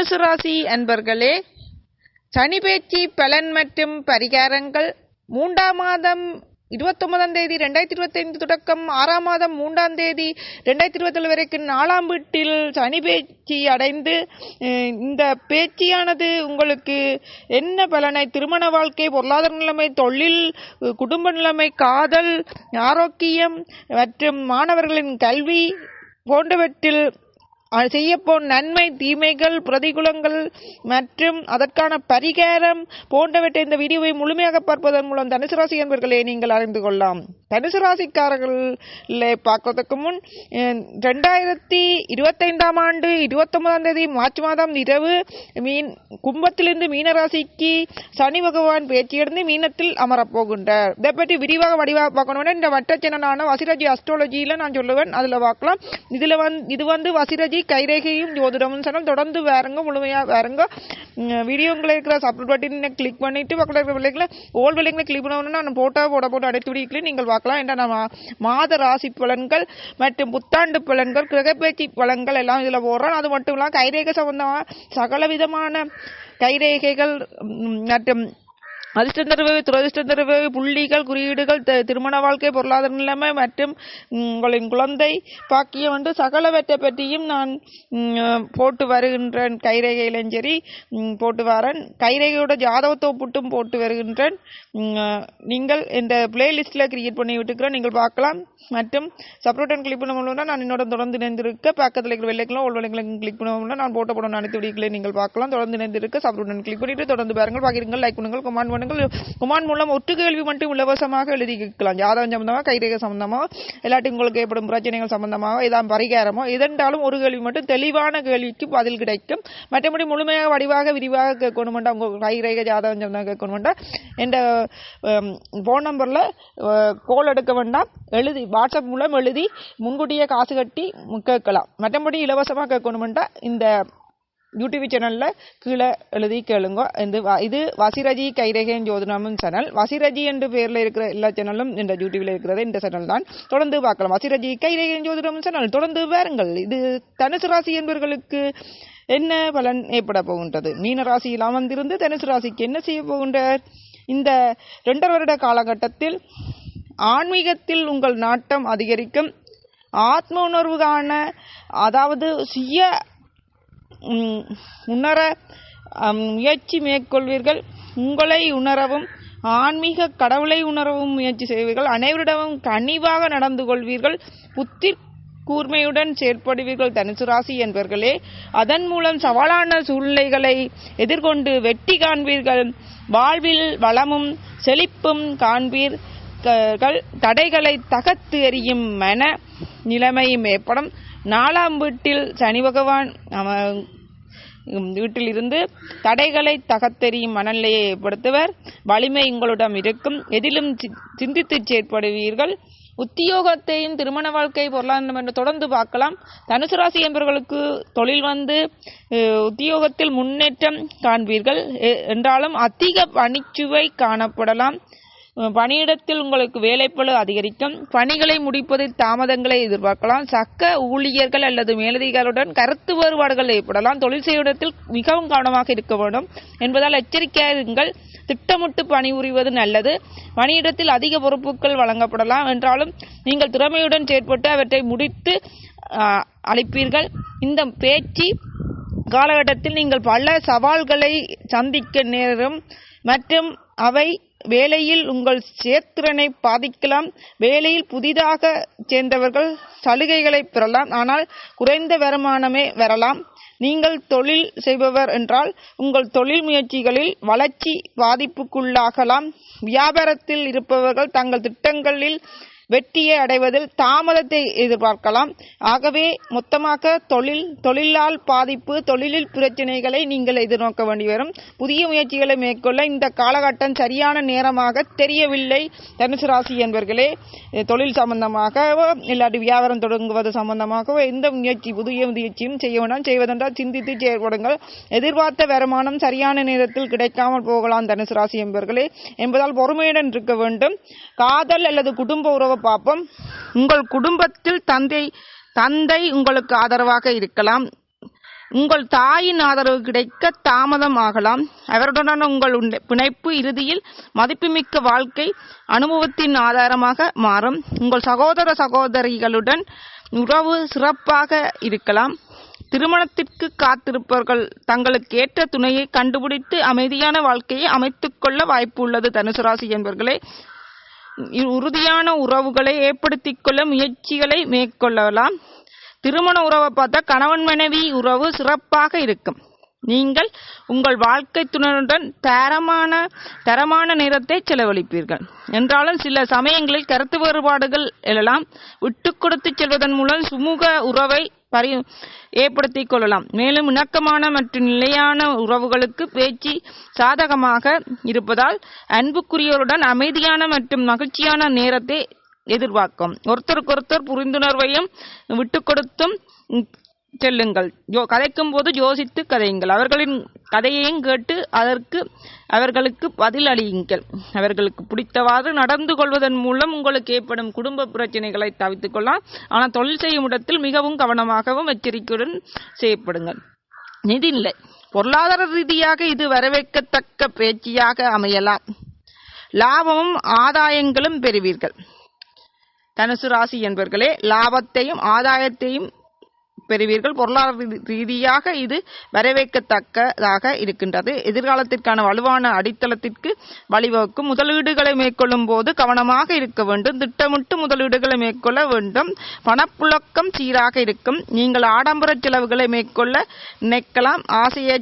தனுசு ராசி அன்பர்களே சனி பேச்சு பலன் மற்றும் பரிகாரங்கள். மூன்றாம் மாதம் இருபத்தொன்பதாம் தேதி ரெண்டாயிரத்தி இருபத்தைந்து தொடக்கம். ஆறாம் மாதம் மூன்றாம் தேதி ரெண்டாயிரத்தி இருபத்தேழு வரைக்கும் நாலாம் வீட்டில் சனி பேச்சு அடைந்து இந்த பேச்சியானது உங்களுக்கு என்ன பலனை? திருமண வாழ்க்கை பொருளாதார நிலைமை தொழில் குடும்ப நிலைமை காதல் ஆரோக்கியம் மற்றும் மாணவர்களின் கல்வி போன்றவற்றில் செய்யப்போ செய்யப்போன் நன்மை தீமைகள் பிரதிகூலங்கள் மற்றும் அதற்கான பரிகாரம் போன்றவற்றை இந்த வீடியோவை முழுமையாக பார்ப்பதன் மூலம் தனுசு ராசி என்பவர்களே நீங்கள் அறிந்து கொள்ளலாம். தனுசு ராசிக்காரர்களை பார்க்கறதுக்கு முன் ரெண்டாயிரத்தி இருபத்தைந்தாம் ஆண்டு இருபத்தொன்பதாம் தேதி மார்ச் மாதம் இரவு மீன் கும்பத்திலிருந்து மீனராசிக்கு சனி பகவான் பேச்சியடைந்து மீனத்தில் அமரப் போகின்றார். இதை பற்றி விரிவாக வடிவாக பார்க்கணும்னா இந்த வட்டச்சனனான வசிரஜி வசிராஜி அஸ்ட்ராலஜியில் நான் சொல்லுவேன். அதில் பார்க்கலாம். இதில் வந்து இது வந்து வசிரஜி கைரேகையும் ஜோதிடமும் சேனல் தொடர்ந்து வேறுங்க முழுமையாக வேறுங்க வீடியோங்களை இருக்கிற சப்ளட் பட்டினை கிளிக் பண்ணிவிட்டு பக்கத்தில் இருக்கிற விலைகளை ஓல் பிள்ளைங்களை கிளிக் பண்ணணும்னா நான் போட்டோ போட போட்டு அடைத்து விடிக்கல நீங்கள் பார்க்கலாம். என்ற நம்ம மாத ராசி பலன்கள் மற்றும் புத்தாண்டு பலன்கள் கிரகப்பேச்சி பலன்கள் எல்லாம் இதில் போடுறோம் அது மட்டும் இல்லாமல் கைரேகை சம்பந்தமாக சகல விதமான கைரேகைகள் மற்றும் அதிர்ஷ்டம் தருபவை துரதிர்ஷ்டம் தருபவை புள்ளிகள் குறியீடுகள் திருமண வாழ்க்கை பொருளாதார நிலைமை மற்றும் உங்களின் குழந்தை பாக்கியம் வந்து சகலவற்றை பற்றியும் நான் போட்டு வருகின்றேன். கைரேகையிலும் சரி போட்டு வரேன். கைரேகையோட ஜாதகத்தை ஒப்பிட்டும் போட்டு வருகின்றேன். நீங்கள் இந்த பிளேலிஸ்டில் கிரியேட் பண்ணி விட்டுக்கிறேன். நீங்கள் பார்க்கலாம். மற்றும் சப்ரோட்டன் கிளிக் பண்ண முடியும்னா நான் என்னோட தொடர்ந்து இணைந்திருக்க பக்கத்தில் இருக்கிற வெள்ளைக்கலாம் உள்ளவங்களுக்கு கிளிக் பண்ண முடியும்னா நான் போட்ட படம் அனைத்து வீடியோக்களையும் நீங்கள் பார்க்கலாம். தொடர்ந்து இணைந்திருக்க சப்ரோட்டன் கிளிக் பண்ணிட்டு தொடர்ந்து பாருங்கள். பகிருங்கள் லைக் பண்ணுங்கள் கமெண்ட் பண்ணுங்கள் குமான் மூலம் ஒற்று கேள்வி மட்டும் இலவசமாக எழுதி கேட்கலாம் ஜாதகம் சம்பந்தமாக கைரேகை சம்பந்தமாக இல்லாட்டி உங்களுக்கு ஏற்படும் பிரச்சனைகள் சம்பந்தமாக இதான் பரிகாரமோ இதென்றாலும் ஒரு கேள்வி மட்டும் தெளிவான கேள்விக்கு பதில் கிடைக்கும். மற்றபடி முழுமையாக வடிவாக விரிவாக கேட்கணுமெண்டா உங்கள் கைரேகை ஜாதகம் சம்பந்தமாக கேட்கணுமெண்டா என்ற ஃபோன் நம்பரில் கோல் எடுக்க வேண்டாம். எழுதி வாட்ஸ்அப் மூலம் எழுதி முன்கூட்டியே காசு கட்டி கேட்கலாம். மற்றபடி இலவசமாக கேட்கணுமெண்டா இந்த யூடியூப் சேனலில் கீழே எழுதி கேளுங்க. இந்த இது வசிரஜி கைரேகன் ஜோதிடமும் சேனல் வசிரஜி என்ற பேரில் இருக்கிற எல்லா சேனலும் இந்த யூடியூபில் இருக்கிறது. இந்த சேனல் தான். தொடர்ந்து பார்க்கலாம். வசிரஜி கைரேகன் ஜோதிடமும் சேனல் தொடர்ந்து பாருங்கள் இது தனுசு ராசி என்பவர்களுக்கு என்ன பலன் ஏற்பட போகின்றது? மீன ராசியில் அமர்ந்திருந்து தனுசு ராசிக்கு என்ன செய்ய போகின்றார்? இந்த ரெண்டரை வருட காலகட்டத்தில் ஆன்மீகத்தில் உங்கள் நாட்டம் அதிகரிக்கும். ஆத்ம உணர்வுகான அதாவது சுய உணர முயற்சி மேற்கொள்வீர்கள். உங்களை உணரவும் ஆன்மீக கடவுளை உணரவும் முயற்சி செய்வீர்கள். அனைவரிடமும் கனிவாக நடந்து கொள்வீர்கள். புத்தி கூர்மையுடன் செயற்படுவீர்கள் தனுசு ராசி என்பவர்களே அதன் மூலம் சவாலான சூழ்நிலைகளை எதிர்கொண்டு வெற்றி காண்பீர்கள். வாழ்வில் வளமும் செழிப்பும் காண்பீர்கள். தடைகளை தகர்த்து எறியும் மன நிலைமையும் ஏற்படும் நாலாம் வீட்டில் சனி பகவான் அவன் வீட்டிலிருந்து வீட்டில் இருந்து தடைகளை தகத்தெறியும் மனநிலையை ஏற்படுத்துவர். வலிமை உங்களிடம் இருக்கும். எதிலும் சி- சிந்தித்து செயற்படுவீர்கள். உத்தியோகத்தையும் திருமண வாழ்க்கை பொருளாதாரம் என்று தொடர்ந்து பார்க்கலாம். தனுசு ராசி என்பவர்களுக்கு தொழில் வந்து உத்தியோகத்தில் முன்னேற்றம் காண்பீர்கள். எ- என்றாலும் அதிக பணிச்சுவை காணப்படலாம். பணியிடத்தில் உங்களுக்கு வேலைப்பளு அதிகரிக்கும். பணிகளை முடிப்பதில் தாமதங்களை எதிர்பார்க்கலாம். சக்க ஊழியர்கள் அல்லது மேலதிகாரிகளுடன் கருத்து வேறுபாடுகள் ஏற்படலாம். தொழில் செய்வதத்தில் மிகவும் கவனமாக இருக்க வேண்டும். என்பதால் எச்சரிக்கையுங்கள் திட்டமிட்டு பணிபுரிவது நல்லது. பணியிடத்தில் அதிக பொறுப்புகள் வழங்கப்படலாம். என்றாலும் நீங்கள் திறமையுடன் செயற்பட்டு அவற்றை முடித்து அளிப்பீர்கள். இந்த பேச்சு காலகட்டத்தில் நீங்கள் பல சவால்களை சந்திக்க நேரும். மற்றும் அவை வேலையில் உங்கள் செயற்திறனை பாதிக்கலாம். வேலையில் புதிதாக சேர்ந்தவர்கள் சலுகைகளை பெறலாம். ஆனால் குறைந்த வருமானமே வரலாம். நீங்கள் தொழில் செய்பவர் என்றால் உங்கள் தொழில் முயற்சிகளில் வளர்ச்சி பாதிப்புக்குள்ளாகலாம். வியாபாரத்தில் இருப்பவர்கள் தங்கள் திட்டங்களில் வெற்றியை அடைவதில் தாமதத்தை எதிர்பார்க்கலாம். ஆகவே மொத்தமாக தொழில் தொழிலால் பாதிப்பு தொழிலில் பிரச்சனைகளை நீங்கள் எதிர்நோக்க வேண்டி வரும் புதிய முயற்சிகளை மேற்கொள்ள இந்த காலகட்டம் சரியான நேரமாக தெரியவில்லை. தனுசு ராசி என்பவர்களே தொழில் சம்பந்தமாகவோ இல்லாட்டி வியாபாரம் தொடங்குவது சம்பந்தமாகவோ எந்த முயற்சி புதிய முயற்சியும் செய்ய வேண்டாம். செய்வதென்றால் சிந்தித்து செயல்படுங்கள். எதிர்பார்த்த வருமானம் சரியான நேரத்தில் கிடைக்காமல் போகலாம் தனுசு ராசி என்பவர்களே என்பதால் பொறுமையுடன் இருக்க வேண்டும். காதல் அல்லது குடும்ப உறவு பார்ப்போம். உங்கள் குடும்பத்தில் தந்தை தந்தை உங்களுக்கு ஆதரவாக இருக்கலாம். உங்கள் தாயின் ஆதரவு கிடைக்க தாமதம் ஆகலாம். அவருடனான உங்கள் உண்ட- பிணைப்பு இறுதியில் மதிப்புமிக்க வாழ்க்கை அனுபவத்தின் ஆதாரமாக மாறும். உங்கள் சகோதர சகோதரிகளுடன் உறவு சிறப்பாக இருக்கலாம். திருமணத்திற்கு காத்திருப்பவர்கள் தங்களுக்கு ஏற்ற துணையை கண்டுபிடித்து அமைதியான வாழ்க்கையை அமைத்துக்கொள்ள வாய்ப்பு உள்ளது. தனுசு ராசி என்பவர்களே உறுதியான உறவுகளை ஏற்படுத்திக் கொள்ள முயற்சிகளை மேற்கொள்ளலாம். திருமண உறவை பார்த்தா கணவன் மனைவி உறவு சிறப்பாக இருக்கும். நீங்கள் உங்கள் வாழ்க்கை துணருடன் தரமான தரமான நேரத்தை செலவழிப்பீர்கள். என்றாலும் சில சமயங்களில் கருத்து வேறுபாடுகள் எழலாம். விட்டு கொடுத்து செல்வதன் மூலம் சுமூக உறவை பரி ஏற்படுத்திக் கொள்ளலாம். மேலும் இணக்கமான மற்றும் நிலையான உறவுகளுக்கு பேச்சு சாதகமாக இருப்பதால் அன்புக்குரியவருடன் அமைதியான மற்றும் மகிழ்ச்சியான நேரத்தை எதிர்பார்க்கும். ஒருத்தருக்கொருத்தர் புரிந்துணர்வையும் விட்டு கொடுத்தும் செல்லுங்கள். ஜோ கதைக்கும் போது யோசித்து கதையுங்கள். அவர்களின் கதையையும் கேட்டு அதற்கு அவர்களுக்கு பதில் அளியுங்கள். அவர்களுக்கு பிடித்தவாறு நடந்து கொள்வதன் மூலம் உங்களுக்கு ஏற்படும் குடும்ப பிரச்சனைகளை தவித்துக் கொள்ளலாம். ஆனால் தொழில் செய்யும் இடத்தில் மிகவும் கவனமாகவும் எச்சரிக்கையுடன் செய்யப்படுங்கள் நிதிநிலை பொருளாதார ரீதியாக இது வரவேற்கத்தக்க பேச்சியாக அமையலாம். லாபமும் ஆதாயங்களும் பெறுவீர்கள். தனுசு ராசி என்பவர்களே லாபத்தையும் ஆதாயத்தையும் பெறுவீர்கள். பொருளாதார ரீதியாக இது வரவேற்கத்தக்கதாக இருக்கின்றது. எதிர்காலத்திற்கான வலுவான அடித்தளத்திற்கு வழிவகுக்கும். முதலீடுகளை மேற்கொள்ளும் போது கவனமாக இருக்க வேண்டும். திட்டமிட்டு முதலீடுகளை மேற்கொள்ள வேண்டும். பணப்புழக்கம் சீராக இருக்கும். நீங்கள் ஆடம்பர செலவுகளை மேற்கொள்ள நினைக்கலாம். ஆசைய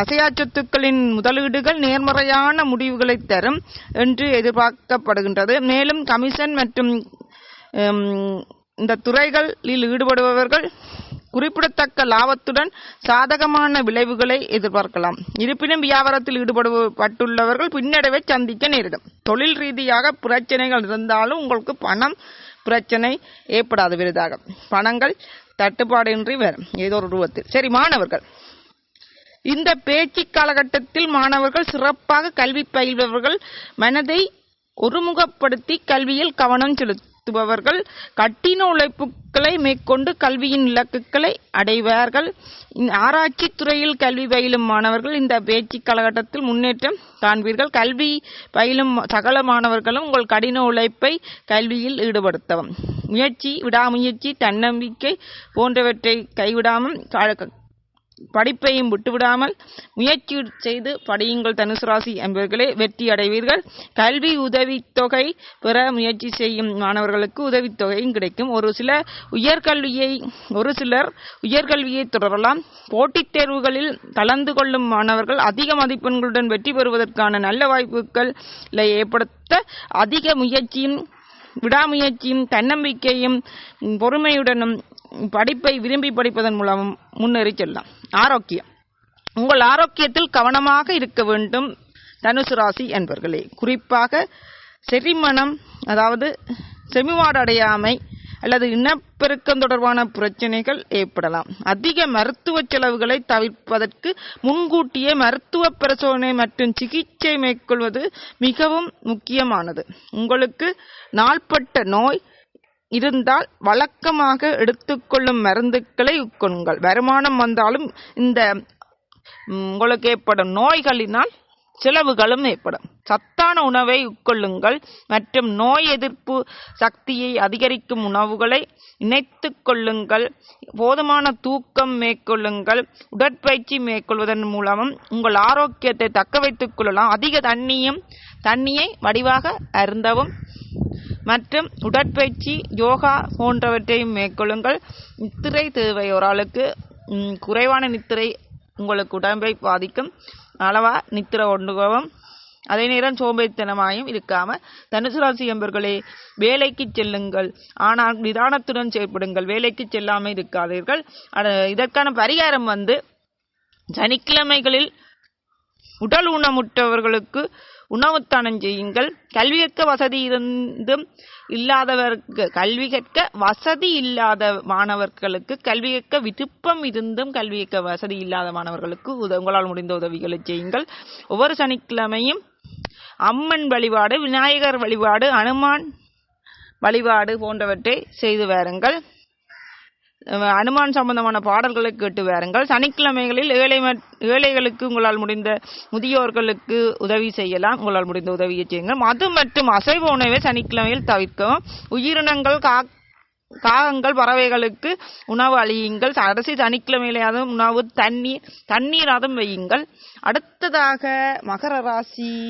அசையா சொத்துக்களின் முதலீடுகள் நேர்மறையான முடிவுகளை தரும் என்று எதிர்பார்க்கப்படுகின்றது. மேலும் கமிஷன் மற்றும் இந்த துறைகளில் ஈடுபடுபவர்கள் குறிப்பிடத்தக்க லாபத்துடன் சாதகமான விளைவுகளை எதிர்பார்க்கலாம். இருப்பினும் வியாபாரத்தில் ஈடுபடுபட்டுள்ளவர்கள் பின்னடைவை சந்திக்க நேரிடும். தொழில் ரீதியாக பிரச்சனைகள் இருந்தாலும் உங்களுக்கு பணம் பிரச்சனை ஏற்படாது விருதாக பணங்கள் தட்டுப்பாடின்றி வரும். ஏதோ ஒரு ரூபத்தில். சரி மாணவர்கள். இந்த பேச்சு காலகட்டத்தில் மாணவர்கள் சிறப்பாக கல்வி பயில்பவர்கள் மனதை ஒருமுகப்படுத்தி கல்வியில் கவனம் நடத்துபவர்கள் கட்டின உழைப்புகளை மேற்கொண்டு கல்வியின் இலக்குகளை அடைவார்கள். ஆராய்ச்சி துறையில் கல்வி பயிலும் மாணவர்கள் இந்த பேச்சு காலகட்டத்தில் முன்னேற்றம் காண்பீர்கள். கல்வி பயிலும் சகல மாணவர்களும் உங்கள் கடின உழைப்பை கல்வியில் ஈடுபடுத்தவும். முயற்சி விடாமுயற்சி தன்னம்பிக்கை போன்றவற்றை கைவிடாமல் படிப்பையும் விட்டுவிடாமல் முயற்சி செய்து படியுங்கள் தனுசு ராசி என்பவர்களே வெற்றி அடைவீர்கள். கல்வி உதவித்தொகை பெற முயற்சி செய்யும் மாணவர்களுக்கு உதவித்தொகையும் கிடைக்கும். ஒரு சில உயர்கல்வியை ஒரு சிலர் உயர்கல்வியை தொடரலாம். போட்டித் தேர்வுகளில் கலந்து கொள்ளும் மாணவர்கள் அதிக மதிப்பெண்களுடன் வெற்றி பெறுவதற்கான நல்ல வாய்ப்புகளை ஏற்படுத்த அதிக முயற்சியும் விடாமுயற்சியும் தன்னம்பிக்கையும் பொறுமையுடனும் படிப்பை விரும்பி படிப்பதன் மூலம் முன்னேறி செல்லலாம் ஆரோக்கியம். உங்கள் ஆரோக்கியத்தில் கவனமாக இருக்க வேண்டும் தனுசு ராசி என்பர்களே. குறிப்பாக செரிமணம் அதாவது செமிவாடு அடையாமை அல்லது இனப்பெருக்கம் தொடர்பான பிரச்சனைகள் ஏற்படலாம். அதிக மருத்துவ செலவுகளை தவிர்ப்பதற்கு முன்கூட்டியே மருத்துவ பரிசோதனை மற்றும் சிகிச்சை மேற்கொள்வது மிகவும் முக்கியமானது. உங்களுக்கு நாள்பட்ட நோய் இருந்தால் வழக்கமாக எடுத்துக்கொள்ளும் மருந்துகளை உட்கொள்ளுங்கள். வருமானம் வந்தாலும் இந்த உங்களுக்கு ஏற்படும் நோய்களினால் செலவுகளும் ஏற்படும். சத்தான உணவை உட்கொள்ளுங்கள். மற்றும் நோய் எதிர்ப்பு சக்தியை அதிகரிக்கும் உணவுகளை இணைத்து கொள்ளுங்கள். போதுமான தூக்கம் மேற்கொள்ளுங்கள். உடற்பயிற்சி மேற்கொள்வதன் மூலமும் உங்கள் ஆரோக்கியத்தை தக்க வைத்துக் கொள்ளலாம். அதிக தண்ணியும் தண்ணியை வடிவாக அருந்தவும். மற்றும் உடற்பயிற்சி யோகா போன்றவற்றையும் மேற்கொள்ளுங்கள். நித்திரை தேவை. ஒரு ஆளுக்கு குறைவான நித்திரை உங்களுக்கு உடம்பை பாதிக்கும். அளவா நித்திரை ஒன்றுகவும் அதே நேரம் சோம்பேறித்தனமாயும் இருக்காம தனுசு ராசி என்பர்களே வேலைக்கு செல்லுங்கள். ஆனால் நிதானத்துடன் செயல்படுங்கள். வேலைக்கு செல்லாமல் இருக்காதீர்கள். இதற்கான பரிகாரம் வந்து சனிக்கிழமைகளில் உடல் ஊனமுற்றவர்களுக்கு உணவுத்தானம் செய்யுங்கள். கல்வி கற்க வசதி இருந்தும் இல்லாதவருக்கு கல்வி கற்க வசதி இல்லாத மாணவர்களுக்கு கல்வி கற்க விருப்பம் இருந்தும் கல்வி கற்க வசதி இல்லாத மாணவர்களுக்கு உங்களால் முடிந்த உதவிகளை செய்யுங்கள். ஒவ்வொரு சனிக்கிழமையும் அம்மன் வழிபாடு விநாயகர் வழிபாடு அனுமான் வழிபாடு போன்றவற்றை செய்து வாருங்கள். அனுமான் சம்பந்தமான பாடல்களை கேட்டு வாருங்கள். சனிக்கிழமைகளில் ஏழை ஏழைகளுக்கு உங்களால் முடிந்த முதியோர்களுக்கு உதவி செய்யலாம். உங்களால் முடிந்த உதவியை செய்யுங்கள். மது மற்றும் அசைவ உணவை சனிக்கிழமையில் தவிர்க்கவும். உயிரினங்கள் கா காகங்கள் பறவைகளுக்கு உணவு அழியுங்கள் அரசி சனிக்கிழமையிலாவது உணவு தண்ணீர் தண்ணீராதும் வையுங்கள். அடுத்ததாக மகர ராசி